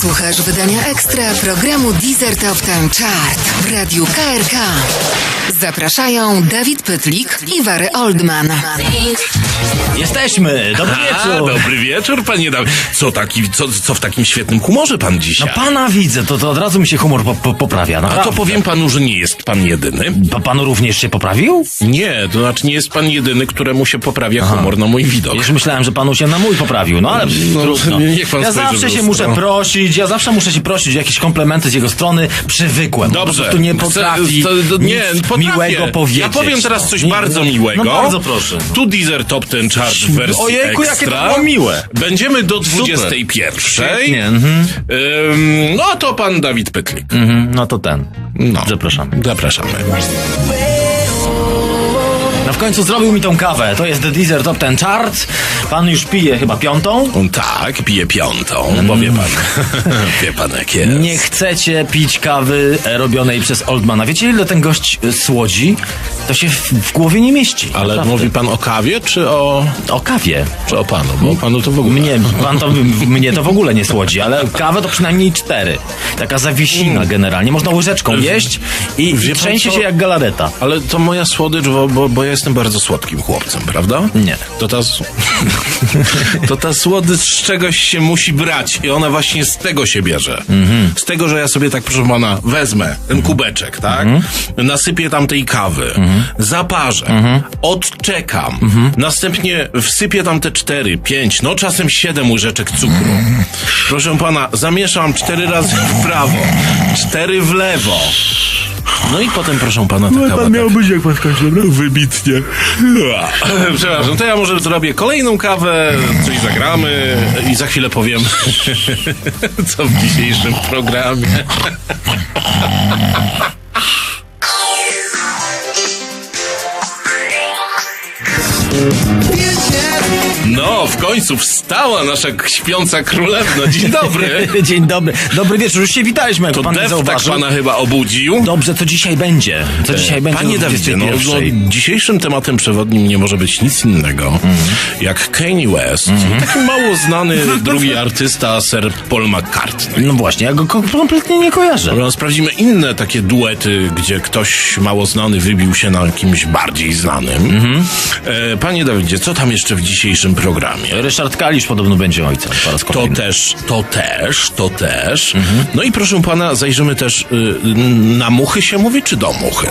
Słuchasz wydania ekstra programu Deezer Top Ten Chart w Radiu KRK. Zapraszają Dawid Pytlik i Wary Oldman. Jesteśmy! Dobry A, wieczór! dobry wieczór, panie Dawid. Co, taki, co, co w takim świetnym humorze pan No dzisiaj? pana widzę, to, to od razu mi się humor po, po, poprawia. A Naprawdę. to powiem panu, że nie jest pan jedyny. Pa, panu również się poprawił? Nie, to znaczy nie jest pan jedyny, któremu się poprawia humor na mój widok. Już myślałem, że panu się na mój poprawił, no ale No, trudno. niech pan Ja spojrzy w zawsze się lustro. muszę prosić, ja zawsze muszę się prosić o jakieś komplementy z jego strony. Przywykłem. Dobrze. Po prostu nie Chcę- potrafi to- to- nie, potrafię. miłego powiedzieć. Ja powiem teraz coś Nie, bardzo no, miłego. No bardzo proszę. Tu Deezer Top Ten Chart w wersji Ojejku, jakie to było miłe. Będziemy do 21. Świetnie, mhm. Ym, no to pan Dawid Pytlik. Mhm, no to ten. No. Zapraszamy. Zapraszamy. W końcu zrobił mi tą kawę. To jest The Deezer Top Ten Chart. Pan już pije chyba piątą. Tak, piję piątą, bo wie pan, wie pan jak jest. Nie chcecie pić kawy robionej przez Oldmana. Wiecie, ile ten gość e, słodzi? To się w, w głowie nie mieści. Ale Naprawdę. mówi pan o kawie, czy o, O kawie. czy o panu? Bo panu to w ogóle... Mnie, pan to, mnie to w ogóle nie słodzi, ale kawę to przynajmniej cztery. Taka zawiesina generalnie. Można łyżeczką jeść i, i trzęsie się jak galareta. Ale to moja słodycz, bo, bo, bo ja jestem bardzo słodkim chłopcem, prawda? Nie. To ta, to ta słodycz z czegoś się musi brać i ona właśnie z tego się bierze. Mhm. Z tego, że ja sobie tak, proszę pana, wezmę ten kubeczek, tak? Mhm. Nasypię tam tej kawy, zaparzę, Mhm. odczekam, następnie wsypię tam te cztery, pięć, no czasem siedem łyżeczek cukru. Mhm. Proszę pana, zamieszam cztery razy w prawo, cztery w lewo. No i potem, proszę pana, ta kawa tak być jak pan skończy, dobra? Wybitnie. Przepraszam, to ja może zrobię kolejną kawę, coś zagramy i za chwilę powiem, co w dzisiejszym programie. w końcu wstała nasza śpiąca królewna. Dzień dobry. Dzień dobry. Dobry wieczór. Już się witaliśmy, jak To pan Dev tak pana chyba obudził. Dobrze, co dzisiaj będzie? Co dzisiaj będzie? Panie Dawidzie, no, no, 21:00? dzisiejszym tematem przewodnim nie może być nic innego jak Kanye West, taki mało znany drugi artysta, Sir Paul McCartney. No właśnie, ja go ko- kompletnie nie kojarzę. Dobra, sprawdzimy inne takie duety, gdzie ktoś mało znany wybił się na kimś bardziej znanym. E, panie Dawidzie, co tam jeszcze w dzisiejszym programie? Ryszard Kalisz podobno będzie ojcem po raz To też, to też, to też. No i proszę pana, zajrzymy też y, na muchy się mówi, czy do muchy?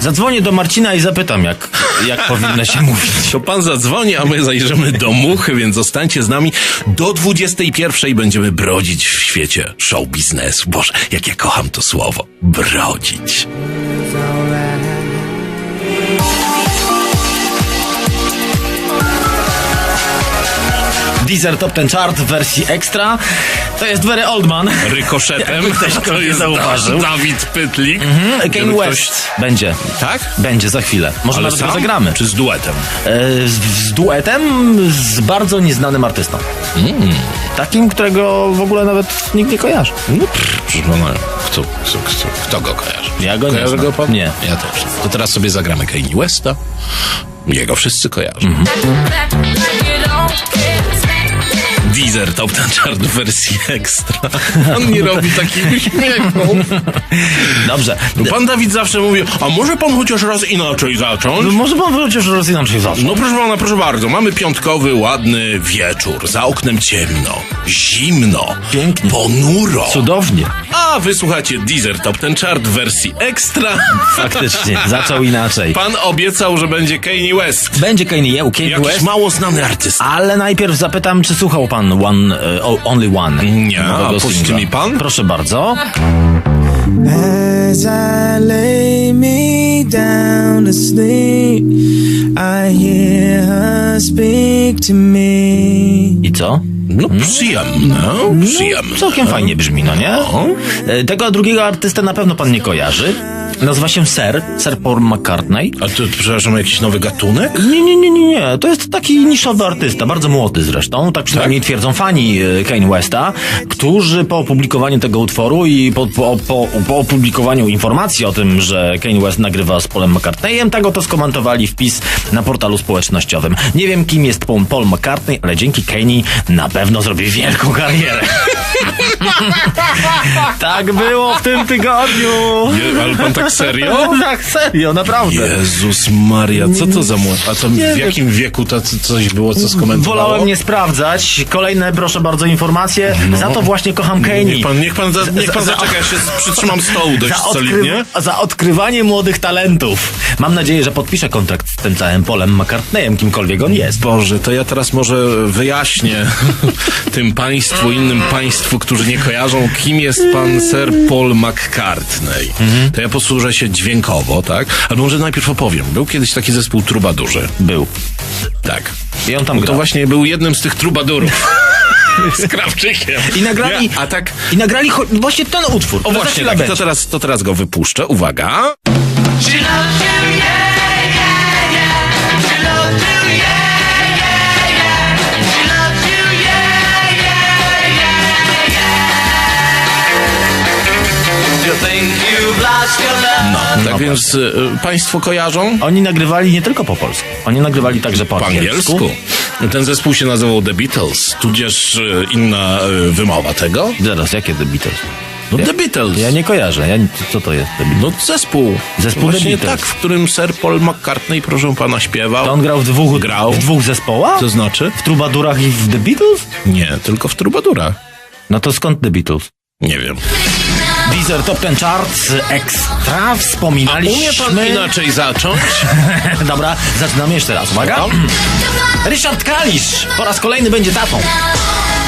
Zadzwonię do Marcina i zapytam, jak, jak powinno się mówić. To pan zadzwoni, a my zajrzymy do muchy, więc zostańcie z nami. Do 21 będziemy brodzić w świecie show biznesu. Boże, jak ja kocham to słowo. Brodzić. Deezer Top Ten Chart w wersji ekstra. To jest Very Oldman. Rykoszetem. ktoś to go nie jest zauważył. Dawid Pytlik. Kanye Gdyby West będzie. Tak? Będzie za chwilę. Może Ale nawet zagramy. Czy z duetem? E, z, z duetem z bardzo nieznanym artystą. Mm. Takim, którego w ogóle nawet nikt nie kojarzy. No, pff, kto, kto, kto, kto go kojarzy? Ja go nie Kojarzy znam. go pan? Nie. Ja też. To teraz sobie zagramy Kanye Westa. Jego wszyscy kojarzą. Mhm. Deezer Top Ten Chart w wersji ekstra. On nie robi takich uśmiechów. Dobrze. Pan Dawid zawsze mówi, a może pan chociaż raz inaczej zacząć? No, może pan chociaż raz inaczej zaczął. No proszę pana, proszę bardzo, mamy piątkowy, ładny wieczór. Za oknem ciemno, zimno, Pięknie. ponuro. Cudownie. A wysłuchacie Deezer Top Ten Chart w wersji ekstra. Faktycznie. Zaczął inaczej. Pan obiecał, że będzie Kanye West. Będzie Kanye, Kanye Jakiś West. mało znany artysta. Ale najpierw zapytam, czy słuchał pan One, o- Only One? Nie, a puści mi pan? Proszę bardzo. As I lay me down to sleep, I hear her speak to me. I co? No przyjemne, przyjemne. Całkiem fajnie brzmi, no nie? No. E, Tego drugiego artystę na pewno pan nie kojarzy. Nazywa się Ser, Ser Paul McCartney. A to, przepraszam, jakiś nowy gatunek? Nie, nie, nie, nie, nie. To jest taki niszowy artysta, bardzo młody zresztą. Tak przynajmniej twierdzą fani e, Kanye Westa, którzy po opublikowaniu tego utworu i po, po, po, po opublikowaniu informacji o tym, że Kanye West nagrywa z Paulem McCartneyem, tak oto skomentowali wpis na portalu społecznościowym. Nie wiem, kim jest Paul Paul McCartney, ale dzięki Kanye na pewno zrobi wielką karierę. tak było w tym tygodniu. Nie, ale pan tak serio? tak, serio, naprawdę. Jezus Maria, co to za młody? A to w jakim wieku to co- coś było, co skomentowało? Wolałem nie sprawdzać. Kolejne, proszę bardzo, informacje. Za to właśnie kocham Kanye. Niech pan, niech pan, za, niech pan za- zaczeka, ja się przytrzymam stołu dość Za, solidnie. za odkrywanie młodych talentów. Mam nadzieję, że podpiszę kontrakt z tym całym Polem McCartneyem, kimkolwiek on jest. Boże, to ja teraz może wyjaśnię tym państwu, innym państwu, którzy nie kojarzą, kim jest pan Sir Paul McCartney. Mhm. To ja posłużę się dźwiękowo, tak? Ale może najpierw opowiem. Był kiedyś taki zespół Trubadurzy. Był. Tak. I on tam To grał. właśnie był jednym z tych trubadurów. z Krawczykiem. I nagrali, Nie, a tak... i nagrali właśnie ten utwór. O właśnie, tak, to teraz, to teraz go wypuszczę. Uwaga. Tak więc y, państwo kojarzą? Oni nagrywali nie tylko po polsku. Oni nagrywali także po, Po angielsku. angielsku. Ten zespół się nazywał The Beatles, tudzież y, inna y, wymowa tego. Zaraz, jakie The Beatles? No Ja- The Beatles. Ja nie kojarzę. Ja, co to jest The Beatles? No zespół. Zespół The Właśnie Beatles. tak, w którym Sir Paul McCartney, proszę pana, śpiewał. To on grał w dwóch, Grał. w dwóch zespołach? To znaczy? W Trubadurach i w The Beatles? Nie, tylko w Trubadura. No to skąd The Beatles? Nie wiem. Deezer Top Ten Charts Extra wspominaliśmy... Umie pan inaczej zacząć? Dobra, zaczynamy jeszcze raz. Uwaga. Ryszard Kalisz po raz kolejny będzie tatą.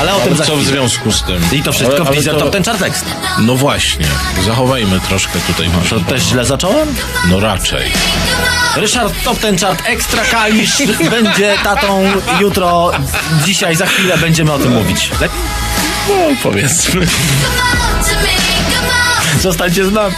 Ale o tym za Co w związku z tym? I to wszystko Ale- w ale Deezer to- Top Ten Chart Extra. No właśnie, zachowajmy troszkę tutaj. To też źle zacząłem? No raczej. Ryszard Top Ten Chart Extra Kalisz będzie tatą jutro, dzisiaj, za chwilę będziemy o tym mówić. Lepiej? No powiedzmy. Zostańcie z nami.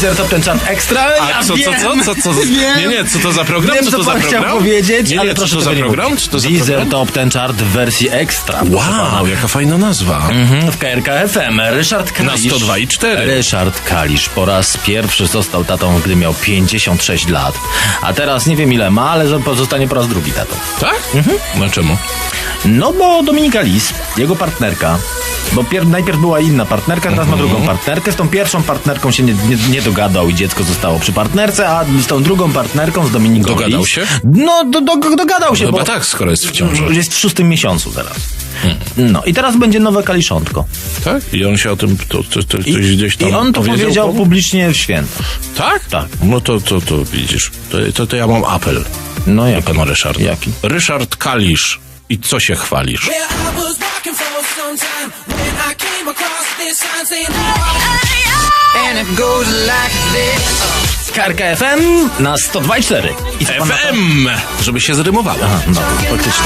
Deezer Top Ten Chart Extra. A ja co, co, wiem. co, co, co? Wiem. Nie, nie, co to za program? Wiem, co co to za pan chciał program? powiedzieć, nie, nie, ale co proszę to za program? Czy to za Deezer program? Top Ten Chart w wersji pana. Wow, jaka fajna nazwa. Mhm, w KRK FM. Ryszard Kalisz. Na 102 i 4. Ryszard Kalisz po raz pierwszy został tatą, gdy miał 56 lat. A teraz nie wiem ile ma, ale zostanie po raz drugi tatą. Tak? Mhm. No czemu? No bo Dominika Lis, jego partnerka, bo pier- najpierw była inna partnerka, teraz ma Mhm. drugą partnerkę. Z tą pierwszą partnerką się nie, nie, nie dogadał i dziecko zostało przy partnerce, a z tą drugą partnerką, z Dominiką Dogadał Lis, się? No, do, do, dogadał się, Chyba bo tak, skoro jest w ciąży. jest w szóstym miesiącu teraz. No i teraz będzie nowe kaliszątko. Tak? I on się o tym to, to, to, I, coś gdzieś tam I on to powiedział komu? publicznie w święto. Tak? Tak. No to, to, to widzisz. To, to, to ja mam apel No do jak? pana Ryszarda. Jaki? Ryszard Kalisz. I co się chwalisz? Well, this sign saying, oh. And it goes like this. KRK FM na 102,4. I co pan na to? FM! Żeby się zrymowało. Aha, no, faktycznie.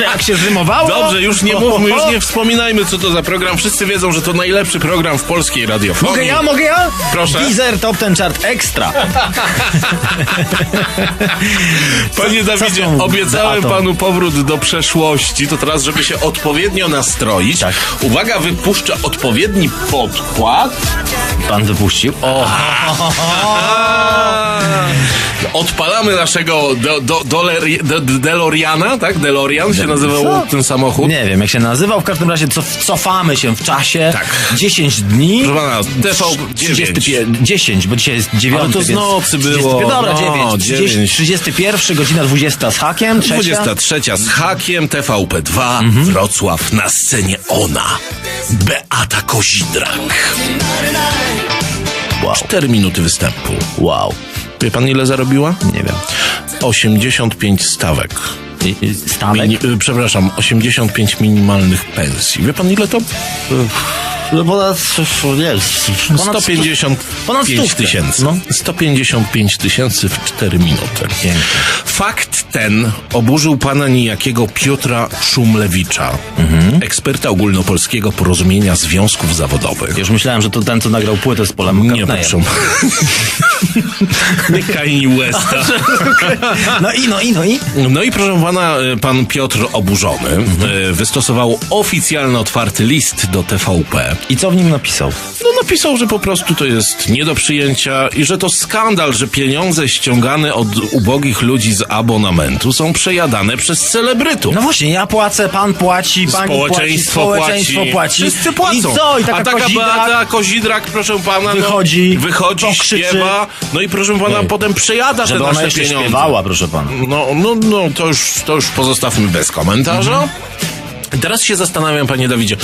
Jak się zrymowało? Dobrze, już nie mówmy, już nie wspominajmy, co to za program. Wszyscy wiedzą, że to najlepszy program w polskiej radiofonii. Mogę ja, mogę ja? Proszę. Deezer Top Ten Chart Extra. Panie Dawidzie, obiecałem panu powrót do przeszłości, to teraz, żeby się odpowiednio nastroić. Tak. Uwaga, wypuszczę odpowiedni podkład. Pan wypuścił. O, Odpalamy naszego do, do, doler, do, DeLoreana, tak? DeLorean się nazywał Co? ten samochód. nie wiem jak się nazywał, w każdym razie cof, cofamy się w czasie. Tak. 10 dni. Proszę pana, TV 35, 10, bo dzisiaj jest 9. Ale to z nocy 30, było. Dobra, No, 9. 30, 9. 31, godzina 20 z hakiem. Trzecia. 23 z hakiem, TVP2, Mhm. Wrocław, na scenie ona, Beata Kozidrak. Wow. 4 minuty występu. wow. Wie pan ile zarobiła? Nie wiem. 85 stawek. Stawek? Mini, y, przepraszam, 85 minimalnych pensji. Wie pan ile to? Ponad, nie, ponad 155 ponad tysięcy. No. 155 tysięcy w 4 minuty. Pięknie. Fakt ten oburzył pana niejakiego Piotra Szumlewicza, Mhm. eksperta ogólnopolskiego porozumienia związków zawodowych. Już myślałem, że to ten, co nagrał płytę z Polem Nie, proszę. Nie Kanye Westa. No i, no i, no i? No i proszę pana, y, pan Piotr oburzony y, wystosował oficjalny otwarty list do TVP. I co w nim napisał? No napisał, że po prostu to jest nie do przyjęcia i że to skandal, że pieniądze ściągane od ubogich ludzi z abonamentu są przejadane przez celebrytów. No właśnie, ja płacę, pan płaci, pani Społeczeństwo płaci, społeczeństwo płaci. płaci. Wszyscy płacą. I co? I taka, A taka kozidra- Beata Kozidrak, proszę pana, Wychodzi, no, wychodzi, śpiewa, no i proszę pana, potem przejada Żeby te ona nasze jeszcze pieniądze. śpiewała, proszę pana. No, no, no, to już, to już pozostawmy bez komentarza. Mhm. Teraz się zastanawiam, panie Dawidzie,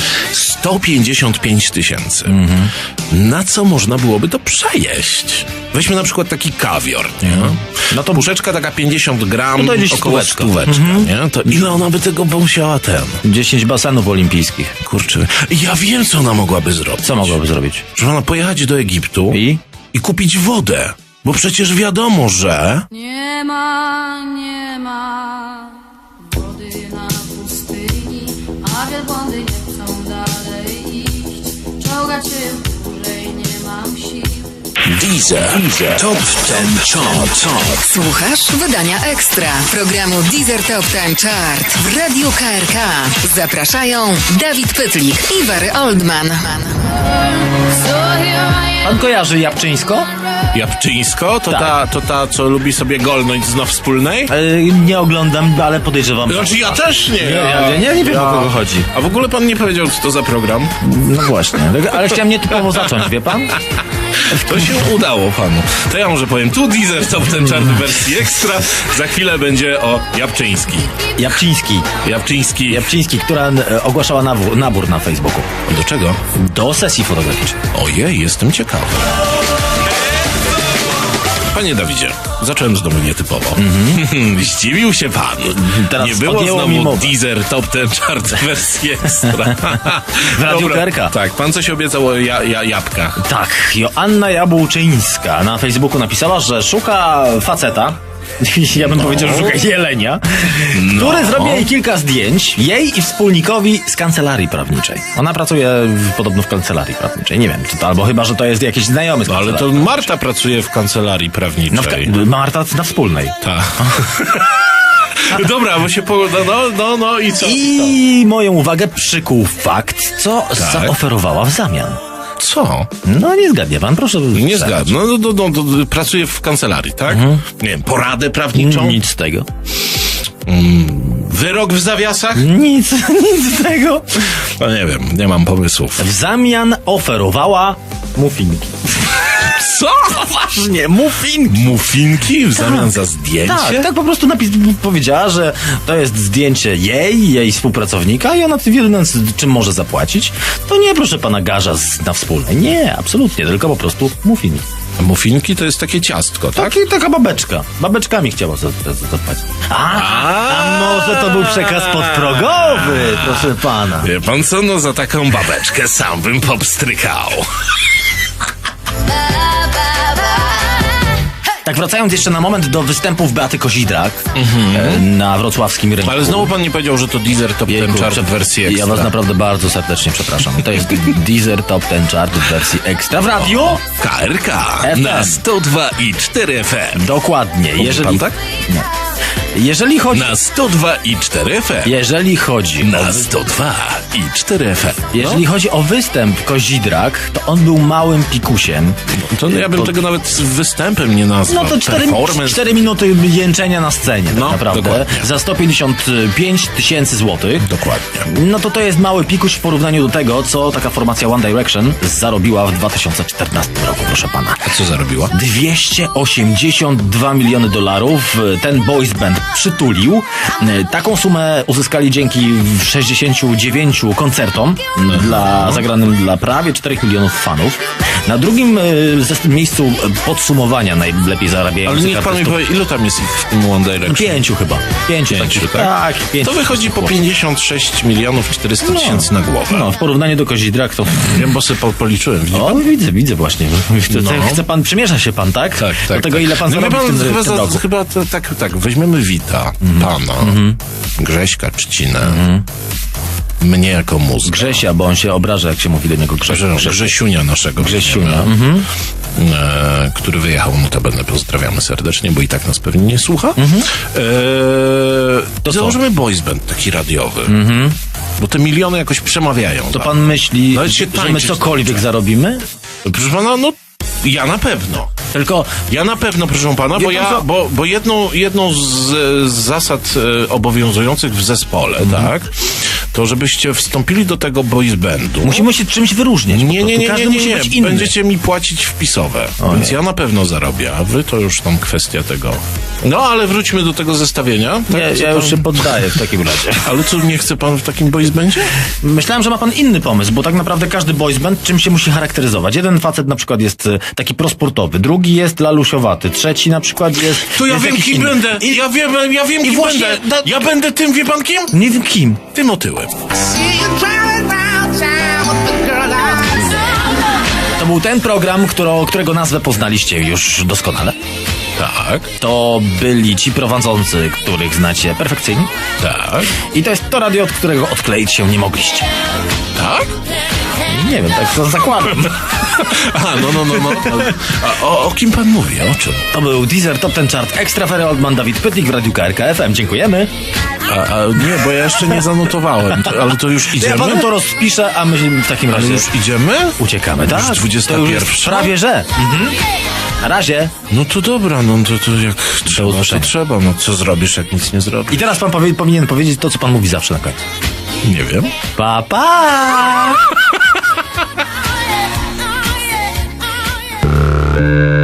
155 tysięcy. Mhm. Na co można byłoby to przejeść? Weźmy na przykład taki kawior, nie? No to Puszeczka taka 50 gram, No to około stóweczka. Mhm. nie? To ile ona by tego musiała ten? 10 basenów olimpijskich. Kurczę, ja wiem, co ona mogłaby zrobić. Co mogłaby zrobić? Że ona pojechać do Egiptu I? i kupić wodę. Bo przecież wiadomo, że... Nie ma, nie ma wody na pustyni, a wielbłądy sił. Deezer. Top 10 chart. Słuchasz wydania ekstra programu Deezer Top Time Chart w Radiu KRK. Zapraszają Dawid Pytlik i Wary Oldman. Pan kojarzy Jabczyńsko? Jabczyńsko? To, Tak. ta, to ta, co lubi sobie golnąć z now wspólnej? E, nie oglądam, ale podejrzewam. Znaczy ja też nie. Nie, ja, ja nie, nie wiem o kogo chodzi. A w ogóle pan nie powiedział, co to za program? No właśnie, ale chciałem nietypowo zacząć, wie pan? To się udało panu. To ja może powiem, tu Deezer Top Ten Chart w wersji ekstra. Za chwilę będzie o Jabczyński. Jabczyński. Jabczyński. Jabczyński, która e, ogłaszała nabór, nabór na Facebooku Do czego? do sesji fotograficznej. Ojej, jestem ciekawy. Panie Dawidzie, zacząłem znowu nietypowo. Zdziwił się pan. Teraz nie było znowu. Deezer Top Ten Chart wersji ekstra. W Radiu. Tak, pan coś obiecał o ja, ja, jabłkach. Tak, Joanna Jabłczyńska na Facebooku napisała, że szuka faceta. Ja bym powiedział, że szuka jelenia, który zrobi jej kilka zdjęć, jej i wspólnikowi z kancelarii prawniczej. Ona pracuje w, podobno w kancelarii prawniczej. Nie wiem, czy to, albo chyba, że to jest jakiś znajomy z No, ale to Marta pracuje w kancelarii prawniczej. No, w ka- Marta na wspólnej. Tak. Dobra, bo się po... No, no, no, no i co? I moją uwagę przykuł fakt, co Tak. zaoferowała w zamian. Co? No nie zgadnie pan, proszę. Nie zgadzam. No, no, no, no, pracuje w kancelarii, tak? Nie wiem, poradę prawniczą? Nic z tego. Wyrok w zawiasach? Nic, nic z tego. No nie wiem, nie mam pomysłów. W zamian oferowała muffinki. Co? Poważnie, muffinki. Mufinki w zamian za zdjęcie? Tak, tak po prostu napis powiedziała, że to jest zdjęcie jej, jej współpracownika i ona jedyne, czym może zapłacić, to nie proszę pana garza na wspólnej. Nie, absolutnie, tylko po prostu muffinki. Mufinki to jest takie ciastko, tak? Taki, taka babeczka. Babeczkami chciała za- za- za- zapłacić. A, a może to był przekaz podprogowy, proszę pana. Wie pan co, no za taką babeczkę sam bym popstrykał. Tak wracając jeszcze na moment do występów Beaty Kozidrak e, na wrocławskim rynku. Ale znowu pan nie powiedział, że to Deezer Top Jejku, Ten Chart w wersji ekstra. Ja was naprawdę bardzo serdecznie przepraszam. To jest Deezer Top Ten Chart w wersji ekstra w radiu. KRK FM. na 102 i 4 FM. Dokładnie. Jeżeli, pan tak? Nie. Jeżeli chodzi, Na 102 i 4 FM. jeżeli chodzi o, Na 102 i 4 FM. jeżeli chodzi o występ Kozidrak, to on był małym pikusiem. To ja bym Pod- tego nawet występem nie nazwał. No to 4, Performance. 4 minuty jęczenia na scenie, tak No, naprawdę. dokładnie. Za 155 tysięcy złotych. Dokładnie. No to to jest mały pikuś w porównaniu do tego, co taka formacja One Direction zarobiła w 2014 roku, proszę pana. A co zarobiła? 282 miliony dolarów ten boys band przytulił. Taką sumę uzyskali dzięki 69 koncertom dla, zagranym dla prawie 4 milionów fanów. Na drugim e, miejscu e, podsumowania najlepiej Ale zarabiających niech pan mi powie, ilu tam jest ich w tym One Direction? Pięciu chyba. Pięciu, Pięciu, tak? tak pięciu. To wychodzi po 56 milionów 400 tysięcy na głowę. No, w porównaniu do Kozidrak to... Wiem, bo sobie po- policzyłem. widzi O, pan? widzę, widzę właśnie. No. Chce pan, przymierza się pan, tak? Do tego, ile pan no, wie zarobi w tym, chyba, w tym roku. chyba to, tak, tak, weźmiemy Wita, pana, Grześka Trzcinę, mnie jako mózg. Grzesia, bo on się obraża, jak się mówi do niego Grzesia. Grze, Grzesiunia naszego. Grzesiunia, weźmiemy, E, który wyjechał, notabene pozdrawiamy serdecznie, bo i tak nas pewnie nie słucha. E, To założymy boys band taki radiowy. Bo te miliony jakoś przemawiają. To pan myśli, Nawet się że my tańczyć cokolwiek zarobimy? Proszę pana, no ja na pewno. Tylko Ja na pewno, proszę pana, bo, pan ja, bo, bo jedną, jedną z, z zasad e, obowiązujących w zespole, Mhm. tak, to żebyście wstąpili do tego boys bandu. musimy się czymś wyróżniać. po Nie, nie, nie, nie, nie, nie. Będziecie mi płacić wpisowe, Ojej. więc ja na pewno zarobię, a wy to już tam kwestia tego. No, ale wróćmy do tego zestawienia. Tak, Nie, ja pan- już się poddaję w takim razie. Ale co, nie chce pan w takim boys bandzie? Myślałem, że ma pan inny pomysł, bo tak naprawdę każdy boys band czym się musi charakteryzować. Jeden facet na przykład jest e, taki prosportowy, drugi jest lalusiowaty, trzeci na przykład jest... To ja jest wiem, kim inny. będę. I, Ja wiem, ja wiem, kim właśnie będę. da- Ja będę tym, wie pan kim? Nie wiem kim. Tym otyłem. To był ten program, któro, którego nazwę poznaliście już doskonale. Tak, To byli ci prowadzący, których znacie perfekcyjnie. tak, I to jest to radio, od którego odkleić się nie mogliście. tak. Nie wiem, tak to zakładam. A, no, no, no, no. A, o, o kim pan mówi? O czym? To był Deezer Top Ten Chart Extra Ferry Oldman Dawid Pytlik w Radiu KRK FM. Dziękujemy. A, a, nie, bo ja jeszcze nie zanotowałem. To, ale to już Ja idziemy? panu to rozpiszę, a my w takim Ale razie już idziemy? uciekamy. Tak, Już 21? To już prawie że. Mhm. Na razie. No to dobra, no to, to jak trzeba, to trzeba. No co zrobisz, jak nic nie zrobisz? I teraz pan powie, powinien powiedzieć to, co pan mówi zawsze na koniec. Nie wiem. Pa, pa! Oh, oh, oh,